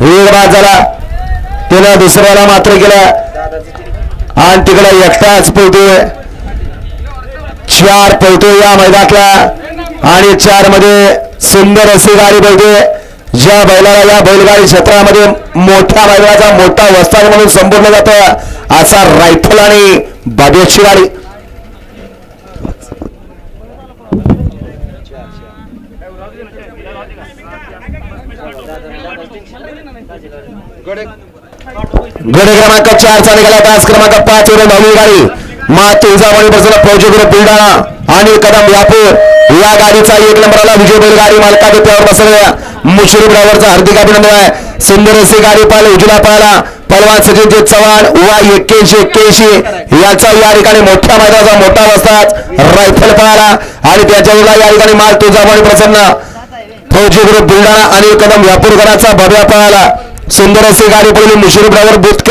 वेळ बाद झाला. त्याला दुसऱ्याला मात्र केला. आणि तिकडे एकटाच पळतोय चार पळतोय या मैदानातला. आणि चारमध्ये सुंदर अशी गाडी पळते. ज्या बैलाला या बैलगाडी क्षेत्रामध्ये मोठ्या बैलाचा मोठा वस्ताद म्हणून संबोधलं जातं असा रायफल आणि बाबेची गाडी. गड क्रमांक चार चा निघाला तास क्रमांक पाच वर नवी गाडी. मा तुळजामणी बसला फौजी बुलढाणा आणि कदम यापूर. या गाडीचा एक नंबरला विजय बैलगाडी मालका त्यावर बसलेल्या मुश्रीफ ड्रायव्हरचा हार्दिक अभिनंदन आहे. सुंदर अशी गाडी पाहिलं उजला पाहिला पलवान सचिनजित चव्हाण वा एक्क्याऐंशी एक्क्याऐंशी याचा या ठिकाणी मोठ्या मैदानाचा मोठा बसतात रायफल पळाला आणि त्याच्यावर या ठिकाणी माल तुळजामणी प्रसन्न. फौजी ग्रुप बुलढाणा आणि कदम यापूरकरांचा भव्या पळाला. सुंदर अशी गाडी पडली मुश्रीफ ड्रायव्हर बुत